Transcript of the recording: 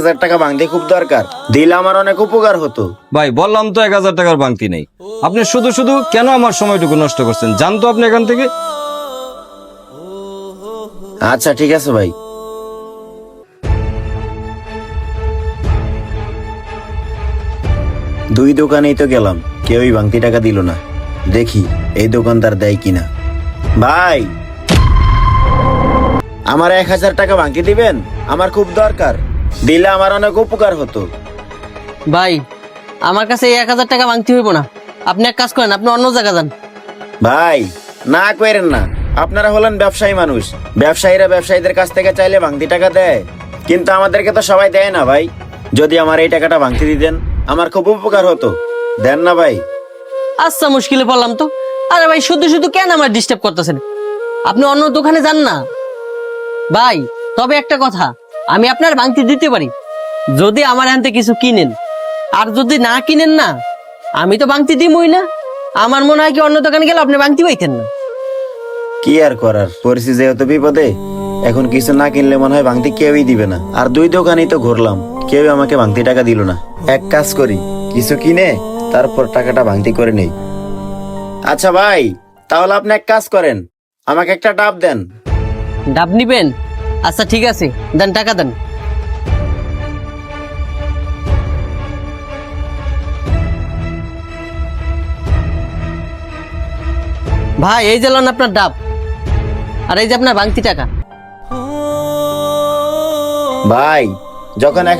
হাজার টাকা ভাঙতে খুব দরকার। দিলে আমার অনেক উপকার হতো। ভাই বললাম তো এক হাজার টাকার নেই। আপনি শুধু শুধু কেন আমার সময়টুকু নষ্ট করছেন? জানতো আপনি এখান থেকে। আচ্ছা ঠিক আছে ভাই। দুই দোকানেই তো গেলাম। কেউই ভাঙতি টাকা দিল না। দেখি এই দোকানদার দেয় কিনা। ভাই আমার এক হাজার টাকা ভাঙতি দিবেন? আমার খুব দরকার। দিলে আমার অনেক উপকার হতো। ভাই আমার কাছে এই এক হাজার টাকা ভাঙতে হইব না। আপনি এক কাজ করেন আপনি অন্য জায়গা যান। ভাই না করেন না। আপনারা হলেন ব্যবসায়ী মানুষ। ব্যবসায়ীরা ব্যবসায়ীদের কাছ থেকে চাইলে ভাঙতি টাকা দেয়। কিন্তু আমাদেরকে তো সবাই দেয় না ভাই। যদি আমার এই টাকাটা ভাঙতি দিতেন আমার খুব উপকার হতো। দেন না ভাই। আচ্ছা মুশকিলে পড়লাম তো। আরে ভাই শুধু শুধু কেন আমার ডিস্টার্ব করতেছেন? আপনি অন্য দোকানে যান না। ভাই তবে একটা কথা। আমি আপনার ভাঙতি দিতে পারি। যদি আমার হাতে কিছু কিনেন। আর যদি না কিনেন না আমি তো ভাঙতি দিমই না। আমার মনে হয় কি অন্য দোকানে গেলে আপনি ভাঙতি পাইতেন না। কি আর করার? পরিস্থিতি যেহেতু বিপদে। এখন কিছু না কিনলে মনে হয় ভাঙতি কেউই দিবে না। আর দুই দোকানেই তো ঘুরলাম। কেউ আমাকে ভাঙতি টাকা দিল না। এক কাজ করি কিছু কিনে তারপর টাকাটা ভাঙতি করে নেই। আচ্ছা ভাই তাহলে আপনি এক কাজ করেন। আমাকে একটা ডাব দেন। ডাব নিবেন? আচ্ছা ঠিক আছে। দেন, টাকা দেন। ভাই, এই যে লন আপনার ডাব। আর এই যে আপনার বাংতি টাকা। ভাই, যখন এক